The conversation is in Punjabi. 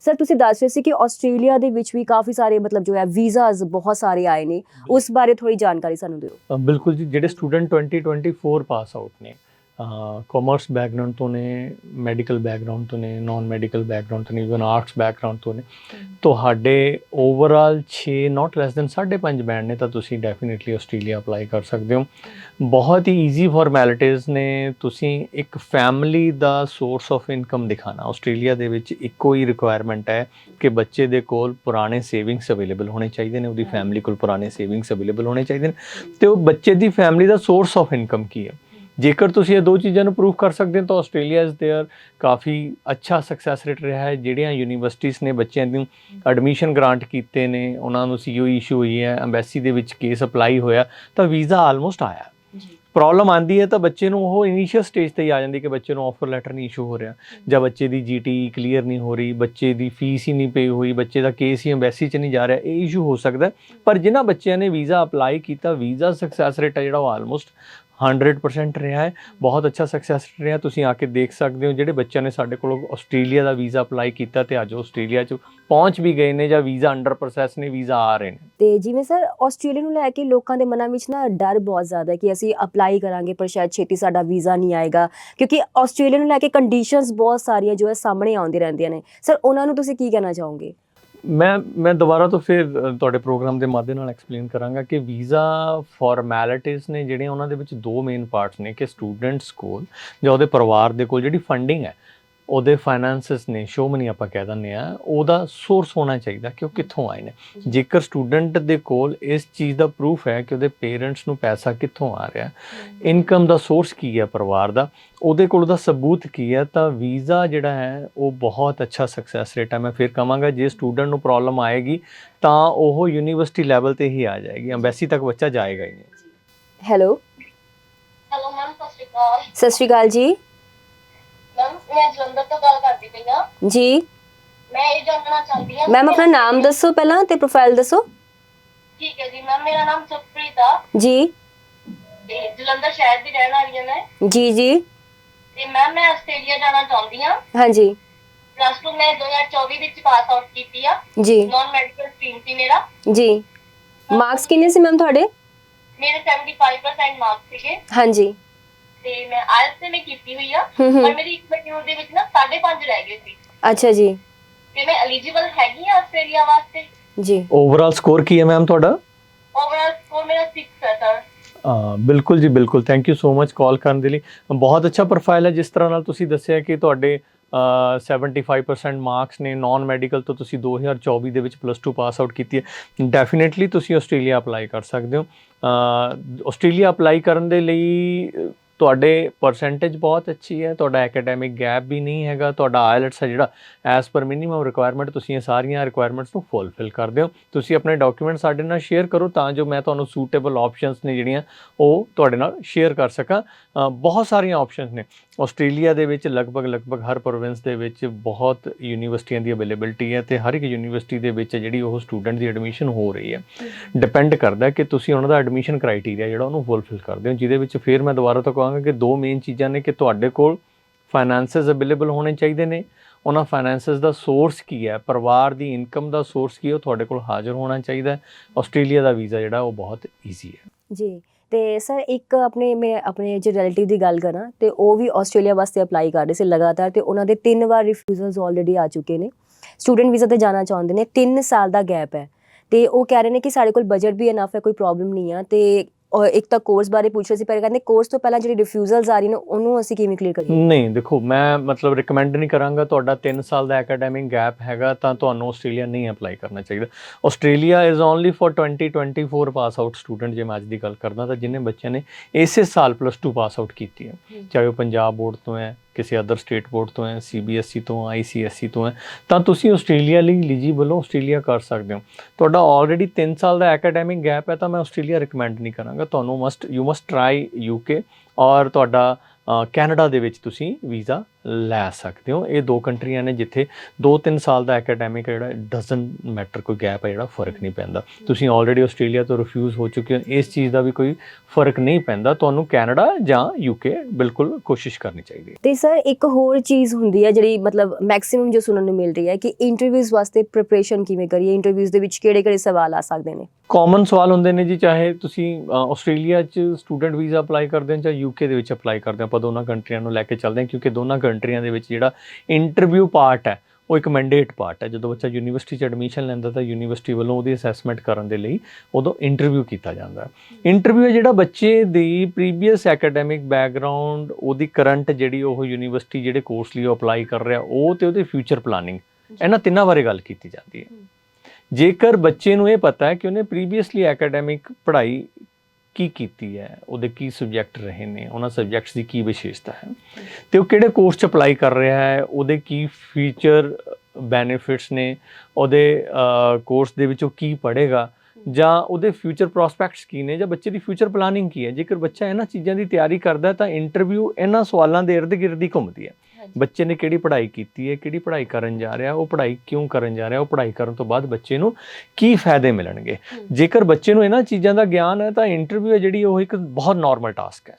ਸਰ ਤੁਸੀਂ ਦੱਸ ਰਹੇ ਸੀ ਕਿ ਆਸਟ੍ਰੇਲੀਆ ਦੇ ਵਿੱਚ ਵੀ ਕਾਫੀ ਸਾਰੇ ਮਤਲਬ ਜੋ ਹੈ ਵੀਜ਼ਾਸ ਬਹੁਤ ਸਾਰੇ ਆਏ ਨੇ। ਉਸ ਬਾਰੇ ਥੋੜੀ ਜਾਣਕਾਰੀ ਸਾਨੂੰ ਦਿਓ। ਬਿਲਕੁਲ ਜੀ ਜਿਹੜੇ ਸਟੂਡੈਂਟ 2024 ਪਾਸ ਆਊਟ ਨੇ ਕਾਮਰਸ ਬੈਕਗ੍ਰਾਉਂਡ ਤੋਂ ਨੇ ਮੈਡੀਕਲ ਬੈਕਗ੍ਰਾਉਂਡ ਤੋਂ ਨੇ ਨਾਨ ਮੈਡੀਕਲ ਬੈਕਗ੍ਰਾਉਂਡ ਤੋਂ ਨੇ ਇਵਨ ਆਰਟਸ ਬੈਕਗ੍ਰਾਉਂਡ ਤੋਂ ਨੇ। ਤੁਹਾਡੇ overall 6 not less than 5.5 band ਨੇ ਤਾਂ ਤੁਸੀਂ ਡੈਫੀਨਿਟਲੀ ਆਸਟ੍ਰੇਲੀਆ ਅਪਲਾਈ ਕਰ ਸਕਦੇ ਹੋ। ਬਹੁਤ ਹੀ ਈਜ਼ੀ ਫਾਰਮੈਲਿਟੀਜ਼ ਨੇ ਤੁਸੀਂ ਇੱਕ ਫੈਮਿਲੀ ਦਾ ਸੋਰਸ ਆਫ ਇਨਕਮ ਦਿਖਾਣਾ ਆਸਟ੍ਰੇਲੀਆ ਦੇ ਵਿੱਚ ਇੱਕੋ ਹੀ ਰਿਕੁਆਇਰਮੈਂਟ ਹੈ ਕਿ ਬੱਚੇ ਦੇ ਕੋਲ ਪੁਰਾਣੇ ਸੇਵਿੰਗਸ ਅਵੇਲੇਬਲ ਹੋਣੇ ਚਾਹੀਦੇ ਨੇ ਉਹਦੀ ਫੈਮਿਲੀ ਕੋਲ ਪੁਰਾਣੇ ਸੇਵਿੰਗਸ ਅਵੇਲੇਬਲ ਹੋਣੇ ਚਾਹੀਦੇ ਨੇ। ਤੇ ਉਹ ਬੱਚੇ ਦੀ ਫੈਮਿਲੀ ਦਾ ਸੋਰਸ ਆਫ ਇਨਕਮ ਕੀ ਹੈ? ਜੇਕਰ ਤੁਸੀਂ ਇਹ ਦੋ ਚੀਜ਼ਾਂ ਨੂੰ ਪ੍ਰੂਵ ਕਰ ਸਕਦੇ ਹੋ ਤਾਂ ਆਸਟ੍ਰੇਲੀਆ ਇਜ਼ देयर ਕਾਫੀ ਅੱਛਾ ਸਕਸੈਸ ਰੇਟ ਰਿਹਾ ਹੈ ਜਿਹੜੀਆਂ ਯੂਨੀਵਰਸਿਟੀਆਂ ਨੇ ਬੱਚਿਆਂ ਨੂੰ ਐਡਮਿਸ਼ਨ ਗ੍ਰਾਂਟ ਕੀਤੇ ਨੇ ਉਹਨਾਂ ਨੂੰ ਸੀਓ ਇਸ਼ੂ ਹੋਈ ਹੈ ਐਮਬੈਸੀ ਦੇ ਵਿੱਚ ਕੇਸ ਅਪਲਾਈ ਹੋਇਆ ਤਾਂ ਵੀਜ਼ਾ ਆਲਮੋਸਟ ਆਇਆ ਪ੍ਰੋਬਲਮ ਆਂਦੀ ਹੈ ਤਾਂ ਬੱਚੇ ਨੂੰ ਉਹ ਇਨੀਸ਼ੀਅਲ ਸਟੇਜ ਤੇ ਹੀ ਆ ਜਾਂਦੀ ਕਿ ਬੱਚੇ ਨੂੰ ਆਫਰ ਲੈਟਰ ਨਹੀਂ ਇਸ਼ੂ ਹੋ ਰਿਹਾ ਜਾਂ ਬੱਚੇ ਦੀ ਜੀਟੀ ਕਲੀਅਰ ਨਹੀਂ ਹੋ ਰਹੀ ਬੱਚੇ ਦੀ ਫੀਸ ਹੀ ਨਹੀਂ ਪੇ ਹੋਈ ਬੱਚੇ ਦਾ ਕੇਸ ਹੀ ਐਮਬੈਸੀ 'ਚ ਨਹੀਂ ਜਾ ਰਿਹਾ ਇਹ ਇਸ਼ੂ ਹੋ ਸਕਦਾ ਹੈ। ਪਰ ਜਿਨ੍ਹਾਂ ਬੱਚਿਆਂ ਨੇ ਵੀਜ਼ਾ ਅਪਲਾਈ ਕੀਤਾ ਵੀਜ਼ਾ ਸਕਸੈਸ ਰੇਟ ਹੈ ਜਿਹੜਾ ਉਹ ਆਲਮੋਸਟ 100% ਰਿਹਾ ਹੈ। ਬਹੁਤ ਅੱਛਾ ਸਕਸੈਸ ਰਿਹਾ। ਤੁਸੀਂ ਆ ਕੇ ਦੇਖ ਸਕਦੇ ਹੋ ਜਿਹੜੇ ਬੱਚਿਆਂ ਨੇ ਸਾਡੇ ਕੋਲੋਂ ਆਸਟ੍ਰੇਲੀਆ ਦਾ ਵੀਜ਼ਾ ਅਪਲਾਈ ਕੀਤਾ ਤੇ ਅੱਜ ਆਸਟ੍ਰੇਲੀਆ 'ਚ ਪਹੁੰਚ ਵੀ ਗਏ ਨੇ ਜਾਂ ਵੀਜ਼ਾ ਅੰਡਰ ਪ੍ਰੋਸੈਸ ਨੇ ਵੀਜ਼ਾ ਆ ਰਹੇ ਨੇ। ਤੇ ਜਿਵੇਂ ਸਰ ਆਸਟ੍ਰੇਲੀਆ ਨੂੰ ਲੈ ਕੇ ਲੋਕਾਂ ਦੇ ਮਨਾਂ ਵਿੱਚ ਨਾ ਡਰ ਬਹੁਤ ਜ਼ਿਆਦਾ ਹੈ ਕਿ ਅਸੀਂ ਅਪਲਾਈ ਕਰਾਂਗੇ ਪਰ ਸ਼ਾਇਦ ਛੇਤੀ ਸਾਡਾ ਵੀਜ਼ਾ ਨਹੀਂ ਆਏਗਾ। ਕਿਉਂਕਿ ਆਸਟ੍ਰੇਲੀਆ ਨੂੰ ਲੈ ਕੇ ਕੰਡੀਸ਼ਨਸ ਬਹੁਤ ਸਾਰੀਆਂ ਜੋ ਹੈ ਸਾਹਮਣੇ ਆਉਂਦੀਆਂ ਰਹਿੰਦੀਆਂ ਨੇ। ਸਰ ਉਹਨਾਂ ਨੂੰ ਤੁਸੀਂ ਕੀ ਕਹਿਣਾ ਚਾਹੋਗੇ? ਮੈਂ ਮੈਂ ਦੁਬਾਰਾ ਤੋਂ ਫਿਰ ਤੁਹਾਡੇ ਪ੍ਰੋਗਰਾਮ ਦੇ ਮਾਧਿਅਮ ਨਾਲ ਐਕਸਪਲੇਨ ਕਰਾਂਗਾ ਕਿ ਵੀਜ਼ਾ ਫਾਰਮੈਲਿਟੀਜ਼ ਨੇ ਜਿਹੜੀਆਂ ਉਹਨਾਂ ਦੇ ਵਿੱਚ ਦੋ ਮੇਨ ਪਾਰਟਸ ਨੇ, ਕਿ ਸਟੂਡੈਂਟਸ ਕੋਲ ਜਾਂ ਉਹਦੇ ਪਰਿਵਾਰ ਦੇ ਕੋਲ ਜਿਹੜੀ ਫੰਡਿੰਗ ਹੈ ਉਹਦੇ ਫਾਈਨੈਂਸਸ ਨੇ ਸ਼ੋ ਮਨੀ ਆਪਾਂ ਕਹਿ ਦਿੰਦੇ ਆ ਉਹਦਾ ਸੋਰਸ ਹੋਣਾ ਚਾਹੀਦਾ ਕਿ ਉਹ ਕਿੱਥੋਂ ਆਏ ਨੇ। ਜੇਕਰ ਸਟੂਡੈਂਟ ਦੇ ਕੋਲ ਇਸ ਚੀਜ਼ ਦਾ ਪ੍ਰੂਫ ਹੈ ਕਿ ਉਹਦੇ ਪੇਰੈਂਟਸ ਨੂੰ ਪੈਸਾ ਕਿੱਥੋਂ ਆ ਰਿਹਾ ਇਨਕਮ ਦਾ ਸੋਰਸ ਕੀ ਹੈ ਪਰਿਵਾਰ ਦਾ ਉਹਦੇ ਕੋਲ ਉਹਦਾ ਸਬੂਤ ਕੀ ਹੈ ਤਾਂ ਵੀਜ਼ਾ ਜਿਹੜਾ ਹੈ ਉਹ ਬਹੁਤ ਅੱਛਾ ਸਕਸੈਸ ਰੇਟ ਹੈ। ਮੈਂ ਫਿਰ ਕਹਾਂਗਾ ਜੇ ਸਟੂਡੈਂਟ ਨੂੰ ਪ੍ਰੋਬਲਮ ਆਏਗੀ ਤਾਂ ਉਹ ਯੂਨੀਵਰਸਿਟੀ ਲੈਵਲ ਤੇ ਹੀ ਆ ਜਾਏਗੀ ਐਮਬੈਸੀ ਤੱਕ ਬੱਚਾ ਜਾਏਗਾ ਹੀ ਨਹੀਂ। ਹੈਲੋ ਹੈਲੋ ਮੈਮ ਸਤਿ ਸ਼੍ਰੀ ਅਕਾਲ। ਸਤਿ ਸ਼੍ਰੀ ਅਕਾਲ ਜੀ। ਮੈਮ ਮੈਂ ਜਲੰਧਰ ਤੋਂ ਗੱਲ ਕਰਦੀ ਪਈ ਹਾਂ ਜੀ ਮੈਂ ਇਹ ਜਾਣਨਾ ਚਾਹੁੰਦੀ ਹਾਂ ਮੈਮ ਆਪਣਾ ਨਾਮ ਦੱਸੋ ਪਹਿਲਾਂ ਤੇ ਪ੍ਰੋਫਾਈਲ ਦੱਸੋ ਠੀਕ ਹੈ ਜੀ ਮੈਮ ਮੇਰਾ ਨਾਮ ਸੁਖਪ੍ਰੀਤ ਆ ਜੀ ਤੇ ਜਲੰਧਰ ਸ਼ਹਿਰ ਦੀ ਰਹਿਣ ਵਾਲੀ ਹਾਂ ਮੈਂ ਜੀ ਜੀ ਤੇ ਮੈਮ ਮੈਂ ਆਸਟ੍ਰੇਲੀਆ ਜਾਣਾ ਚਾਹੁੰਦੀ ਹਾਂ ਹਾਂਜੀ ਪਲੱਸ 2 ਮੈਂ 2024 ਵਿੱਚ ਪਾਸ ਆਊਟ ਕੀਤੀ ਆ ਜੀ ਨਾਨ ਮੈਡੀਕਲ ਸਟਰੀਮ ਸੀ ਮੇਰਾ ਜੀ ਮਾਰਕਸ ਕਿੰਨੇ ਸੀ ਮੈਮ ਤੁਹਾਡੇ? ਮੇਰੇ 75% ਮਾਰਕਸ ਸੀਗੇ। ਹਾਂਜੀ ਤੇ ਮੈਂ ਆਇਲਸ ਤੇ ਮੈਂ ਕੀਤੀ ਹੋਈ ਆ ਹੂੰ ਪਰ ਮੇਰੀ ਇੱਕ ਮੋਡਿਊਲ ਦੇ ਵਿੱਚ ਨਾ 5.5 ਰਹਿ ਗਏ ਸੀ। ਅੱਛਾ ਜੀ। ਤੇ ਮੈਂ ਐਲੀਜੀਬਲ ਹੈਗੀ ਆ ਆਸਟ੍ਰੇਲੀਆ ਵਾਸਤੇ। ਜੀ। ਓਵਰਆਲ ਸਕੋਰ ਕੀ ਹੈ ਮੈਮ ਤੁਹਾਡਾ? ਓਵਰਆਲ ਸਕੋਰ ਮੇਰਾ 6 ਹੈ ਸਰ ਅ, ਬਿਲਕੁਲ ਜੀ ਬਿਲਕੁਲ। Thank you so much call ਕਰਨ ਦੇ ਲਈ। ਬਹੁਤ ਅੱਛਾ ਪ੍ਰੋਫਾਈਲ ਹੈ ਜਿਸ ਤਰ੍ਹਾਂ ਨਾਲ ਤੁਸੀਂ ਦੱਸਿਆ ਕਿ ਤੁਹਾਡੇ ਅ, 75% ਮਾਰਕਸ ਨੇ ਨਾਨ ਮੈਡੀਕਲ ਤੋਂ ਤੁਸੀਂ 2024 ਦੇ ਵਿੱਚ ਪਲੱਸ 2 ਪਾਸ ਆਊਟ ਕੀਤੀ ਹੈ। ਡੈਫੀਨਿਟਲੀ ਤੁਸੀਂ ਆਸਟ੍ਰੇਲੀਆ ਅਪਲਾਈ ਕਰ ਸਕਦੇ ਹੋ। ਅ, ਆਸਟ੍ਰੇਲੀਆ ਅਪਲਾਈ ਕਰਨ ਦੇ ਲਈ ਤੁਹਾਡੇ ਪਰਸੈਂਟੇਜ ਬਹੁਤ ਅੱਛੀ ਹੈ ਤੁਹਾਡਾ ਐਕੈਡੈਮਿਕ ਗੈਪ ਵੀ ਨਹੀਂ ਹੈਗਾ ਤੁਹਾਡਾ ਆਇਲਟਸ ਹੈ ਜਿਹੜਾ ਐਸ ਪਰ ਮਿਨੀਮਮ ਰਿਕੁਆਇਰਮੈਂਟ ਤੁਸੀਂ ਇਹ ਸਾਰੀਆਂ ਰਿਕੁਆਇਰਮੈਂਟਸ ਨੂੰ ਫੁੱਲਫਿਲ ਕਰਦੇ ਹੋ ਤੁਸੀਂ ਆਪਣੇ ਡਾਕੂਮੈਂਟ ਸਾਡੇ ਨਾਲ ਸ਼ੇਅਰ ਕਰੋ ਤਾਂ ਜੋ ਮੈਂ ਤੁਹਾਨੂੰ ਸੂਟੇਬਲ ਆਪਸ਼ਨਸ ਨੇ ਜਿਹੜੀਆਂ ਉਹ ਤੁਹਾਡੇ ਨਾਲ ਸ਼ੇਅਰ ਕਰ ਸਕਾਂ। ਬਹੁਤ ਸਾਰੀਆਂ ਆਪਸ਼ਨਸ ਨੇ। ਆਸਟ੍ਰੇਲੀਆ ਦੇ ਵਿੱਚ ਲਗਭਗ ਲਗਭਗ ਹਰ ਪ੍ਰੋਵਿੰਸ ਦੇ ਵਿੱਚ ਬਹੁਤ ਯੂਨੀਵਰਸਿਟੀਆਂ ਦੀ ਅਵੇਲੇਬਿਲਟੀ ਹੈ ਤੇ ਹਰ ਇੱਕ ਯੂਨੀਵਰਸਿਟੀ ਦੇ ਵਿੱਚ ਜਿਹੜੀ ਉਹ ਸਟੂਡੈਂਟ ਦੀ ਐਡਮਿਸ਼ਨ ਹੋ ਰਹੀ ਹੈ। ਡਿਪੈਂਡ ਕਰਦਾ ਕਿ ਤੁਸੀਂ ਉਹਨਾਂ ਦਾ ਐਡਮਿਸ਼ਨ ਕ੍ਰਾਈਟੇਰੀਆ ਜਿਹੜਾ ਉਹਨੂੰ ਫੁੱਲਫਿਲ ਕਰਦੇ ਹੋ ਜਿਹਦੇ ਵਿੱਚ ਫਿਰ ਮੈਂ ਦੁਬਾਰਾ ਤੋਂ ਕਹਾਂਗਾ ਕਿ ਦੋ ਮੇਨ ਚੀਜ਼ਾਂ ਨੇ ਕਿ ਤੁਹਾਡੇ ਕੋਲ ਫਾਈਨੈਂਸਸ ਅਵੇਲੇਬਲ ਹੋਣੇ ਚਾਹੀਦੇ ਨੇ। ਉਹਨਾਂ ਫਾਈਨੈਂਸਸ ਦਾ ਸੋਰਸ ਕੀ ਹੈ? ਪਰਿਵਾਰ ਦੀ ਇਨਕਮ ਦਾ ਸੋਰਸ ਕੀ ਹੈ? ਤੁਹਾਡੇ ਕੋਲ ਹਾਜ਼ਰ ਹੋਣਾ ਚਾਹੀਦਾ ਹੈ। ਆਸਟ੍ਰੇਲੀਆ ਦਾ ਵੀਜ਼ਾ ਜਿਹੜਾ, ਉਹ ਬਹੁਤ ਈਜ਼ੀ ਹੈ। ਜੀ, ਤੇ ਸਰ ਇੱਕ ਆਪਣੇ, ਮੈਂ ਆਪਣੇ ਜੇ ਰਿਲੇਟਿਵ ਦੀ ਗੱਲ ਕਰਾਂ, ਤੇ ਉਹ ਵੀ ਆਸਟ੍ਰੇਲੀਆ ਵਾਸਤੇ ਅਪਲਾਈ ਕਰ ਰਹੇ ਸੀ ਲਗਾਤਾਰ, ਤੇ ਉਹਨਾਂ ਦੇ ਤਿੰਨ ਵਾਰ ਰਿਫਿਊਜ਼ਲਸ ਆਲਰੇਡੀ ਆ ਚੁੱਕੇ ਨੇ। ਸਟੂਡੈਂਟ ਵੀਜ਼ਾ ਤੇ ਜਾਣਾ ਚਾਹੁੰਦੇ ਨੇ 3 ਸਾਲ ਦਾ ਗੈਪ ਹੈ। ਤੇ ਉਹ ਕਹਿ ਰਹੇ ਨੇ ਕਿ ਸਾਡੇ ਕੋਲ ਬਜਟ ਵੀ ਇਨਫ ਹੈ, ਕੋਈ ਪ੍ਰੋਬਲਮ ਨਹੀਂ ਆ, ਤੇ ਔਰ ਇੱਕ ਤਾਂ ਕੋਰਸ ਬਾਰੇ ਪੁੱਛ ਰਹੇ ਸੀ ਪਰ ਕਹਿੰਦੇ ਕੋਰਸ ਤੋਂ ਪਹਿਲਾਂ ਜਿਹੜੀ ਰਿਫਿਊਜ਼ਲਸ ਆ ਰਹੀ ਨੇ ਉਹਨੂੰ ਅਸੀਂ ਕਿਵੇਂ ਕਲੀਅਰ ਕਰੀਏ? ਨਹੀਂ ਦੇਖੋ ਮੈਂ ਮਤਲਬ ਰეკਮੈਂਡ ਨਹੀਂ ਕਰਾਂਗਾ ਤੁਹਾਡਾ 3 ਸਾਲ ਦਾ ਐਕੈਡੈਮਿਕ ਗੈਪ ਹੈਗਾ ਤਾਂ ਤੁਹਾਨੂੰ ਆਸਟ੍ਰੇਲੀਆ ਨਹੀਂ ਅਪਲਾਈ ਕਰਨਾ ਚਾਹੀਦਾ। Australia is only for 2024 pass out student ਜੇ ਮੈਂ ਅੱਜ ਦੀ ਗੱਲ ਕਰਦਾ ਤਾਂ ਜਿਨੇ ਬੱਚਿਆਂ ਨੇ ਇਸੇ ਸਾਲ ਪਲੱਸ 2 ਪਾਸ ਆਊਟ ਕੀਤੀ ਹੈ। ਚਾਹੇ ਉਹ ਪੰਜਾਬ ਬੋਰਡ ਤੋਂ ਹੈ ਕਿਸੇ ਅਦਰ ਸਟੇਟ ਬੋਰਡ ਤੋਂ ਹੈ ਸੀਬੀਐਸਈ ਤੋਂ ਆਈਸੀਐਸਈ ਤੋਂ ਹੈ, ਤਾਂ ਤੁਸੀਂ ਆਸਟ੍ਰੇਲੀਆ ਲਈ ਐਲੀਜੀਬਲ ਹੋ, ਆਸਟ੍ਰੇਲੀਆ ਕਰ ਸਕਦੇ ਹੋ। ਤੁਹਾਡਾ ਆਲਰੇਡੀ 3 ਸਾਲ ਦਾ ਐਕੈਡੈਮਿਕ ਗੈਪ ਹੈ, ਤਾਂ ਮੈਂ ਆਸਟ੍ਰੇਲੀਆ ਰეკਮੈਂਡ ਨਹੀਂ ਕਰਾਂਗਾ। ਤੁਹਾਨੂੰ must you must try UK ਔਰ ਤੁਹਾਡਾ ਕੈਨੇਡਾ ਦੇ ਵਿੱਚ ਤੁਸੀਂ ਵੀਜ਼ਾ ਲੈ ਸਕਦੇ ਹੋ। ਇਹ ਦੋ ਕੰਟਰੀਆਂ ਨੇ ਜਿੱਥੇ 2-3 ਸਾਲ ਦਾ ਐਕੈਡੈਮਿਕ ਜਿਹੜਾ ਡਸਨਟ ਮੈਟਰ ਕੋਈ ਗੈਪ ਹੈ ਜਿਹੜਾ, ਫ਼ਰਕ ਨਹੀਂ ਪੈਂਦਾ। ਤੁਸੀਂ ਆਲਰੇਡੀ ਆਸਟ੍ਰੇਲੀਆ ਤੋਂ ਰਿਫਿਊਜ਼ ਹੋ ਚੁੱਕੇ ਹੋ। ਇਸ ਚੀਜ਼ ਦਾ ਵੀ ਕੋਈ ਫ਼ਰਕ ਨਹੀਂ ਪੈਂਦਾ। ਤੁਹਾਨੂੰ ਕੈਨੇਡਾ ਜਾਂ ਯੂਕੇ ਬਿਲਕੁਲ ਕੋਸ਼ਿਸ਼ ਕਰਨੀ ਚਾਹੀਦੀ ਹੈ। ਤੇ ਸਰ, ਇੱਕ ਹੋਰ ਚੀਜ਼ ਹੁੰਦੀ ਹੈ ਜਿਹੜੀ ਮਤਲਬ ਮੈਕਸਿਮਮ ਜੋ ਸੁਣਨ ਨੂੰ ਮਿਲ ਰਹੀ ਹੈ ਕਿ ਇੰਟਰਵਿਊਜ਼ ਵਾਸਤੇ ਪ੍ਰੀਪਰੇਸ਼ਨ ਕਿਵੇਂ ਕਰੀਏ? ਇੰਟਰਵਿਊਜ਼ ਦੇ ਵਿੱਚ ਕਿਹੜੇ-ਕਿਹੜੇ ਸਵਾਲ ਆ ਸਕਦੇ ਨੇ? ਕਾਮਨ ਸਵਾਲ ਹੁੰਦੇ ਨੇ ਜੀ ਚਾਹੇ ਤੁਸੀਂ ਆਸਟ੍ਰੇਲੀਆ 'ਚ ਸਟੂਡੈਂਟ ਵੀਜ਼ਾ ਅਪਲਾਈ ਕਰਦੇ ਹੋ ਜਾਂ ਯੂਕੇ ਦੇ ਵਿੱਚ ਅਪਲਾਈ ਕਰਦੇ ਹੋ ਆਪਾਂ ਦੋਨਾਂ ਕੰਟਰੀਆਂ ਨੂੰ ਲੈ ਕੇ ਚੱਲਦੇ ਹਾਂ ਕਿਉਂਕਿ ਦੋਨਾਂ ਕੰਟਰੀਆਂ ਦੇ ਵਿੱਚ ਜਿਹੜਾ ਇੰਟਰਵਿਊ ਪਾਰਟ ਹੈ ਉਹ ਇੱਕ ਮੈਂਡੇਟ ਪਾਰਟ ਹੈ। ਜਦੋਂ ਬੱਚਾ ਯੂਨੀਵਰਸਿਟੀ 'ਚ ਐਡਮਿਸ਼ਨ ਲੈਂਦਾ ਤਾਂ ਯੂਨੀਵਰਸਿਟੀ ਵੱਲੋਂ ਉਹਦੀ ਅਸੈਸਮੈਂਟ ਕਰਨ ਦੇ ਲਈ ਉਦੋਂ ਇੰਟਰਵਿਊ ਕੀਤਾ ਜਾਂਦਾ ਹੈ। ਇੰਟਰਵਿਊ ਜਿਹੜਾ ਬੱਚੇ ਦੀ ਪ੍ਰੀਵੀਅਸ ਐਕੈਡੈਮਿਕ ਬੈਕਗ੍ਰਾਉਂਡ ਉਹਦੀ ਕਰੰਟ ਜਿਹੜੀ ਉਹ ਯੂਨੀਵਰਸਿਟੀ ਜਿਹੜੇ ਕੋਰਸ ਲਈ ਉਹ ਅਪਲਾਈ ਕਰ ਰਿਹਾ ਉਹ ਤੇ ਉਹਦੇ ਫਿਊਚਰ ਪਲਾਨਿੰਗ ਇਹਨਾਂ ਤਿੰਨਾਂ ਬਾਰੇ ਗੱਲ ਕੀਤੀ ਜਾਂਦੀ ਹੈ। ਜੇਕਰ ਬੱਚੇ ਨੂੰ ਇਹ ਪਤਾ ਹੈ ਕਿ ਉਹਨੇ ਪ੍ਰੀਵੀਅਸਲੀ ਐਕੈਡੈਮਿਕ ਪੜ੍ਹਾਈ ਕੀ ਕੀਤੀ ਹੈ, ਉਹਦੇ ਕੀ ਸਬਜੈਕਟ ਰਹੇ ਨੇ, ਉਹਨਾਂ ਸਬਜੈਕਟਸ ਦੀ ਕੀ ਵਿਸ਼ੇਸ਼ਤਾ ਹੈ, ਤੇ ਉਹ ਕਿਹੜੇ ਕੋਰਸ 'ਚ ਅਪਲਾਈ ਕਰ ਰਿਹਾ ਹੈ, ਉਹਦੇ ਕੀ ਫੀਚਰ ਬੈਨੀਫਿਟਸ ਨੇ, ਉਹਦੇ ਕੋਰਸ ਦੇ ਵਿੱਚ ਉਹ ਕੀ ਪੜ੍ਹੇਗਾ, ਜਾਂ ਉਹਦੇ ਫਿਊਚਰ ਪ੍ਰੋਸਪੈਕਟਸ ਕੀ ਨੇ, ਜਾਂ ਬੱਚੇ ਦੀ ਫਿਊਚਰ ਪਲਾਨਿੰਗ ਕੀ ਹੈ? ਜੇਕਰ ਬੱਚਾ ਇਹਨਾਂ ਚੀਜ਼ਾਂ ਦੀ ਤਿਆਰੀ ਕਰਦਾ ਤਾਂ ਇੰਟਰਵਿਊ ਇਹਨਾਂ ਸਵਾਲਾਂ ਦੇ ਇਰਦ-ਗਿਰਦ ਹੀ ਘੁੰਮਦੀ ਹੈ। ਬੱਚੇ ਨੇ ਕਿਹੜੀ ਪੜ੍ਹਾਈ ਕੀਤੀ ਹੈ ਕਿਹੜੀ ਪੜ੍ਹਾਈ ਕਰਨ ਜਾ ਰਿਹਾ ਉਹ ਪੜ੍ਹਾਈ ਕਿਉਂ ਕਰਨ ਜਾ ਰਿਹਾ ਉਹ ਪੜ੍ਹਾਈ ਕਰਨ ਤੋਂ ਬਾਅਦ ਬੱਚੇ ਨੂੰ ਕੀ ਫਾਇਦੇ ਮਿਲਣਗੇ? ਜੇਕਰ ਬੱਚੇ ਨੂੰ ਇਹਨਾਂ ਚੀਜ਼ਾਂ ਦਾ ਗਿਆਨ ਹੈ ਤਾਂ ਇੰਟਰਵਿਊ ਹੈ ਜਿਹੜੀ ਉਹ ਇੱਕ ਬਹੁਤ ਨਾਰਮਲ ਟਾਸਕ ਹੈ।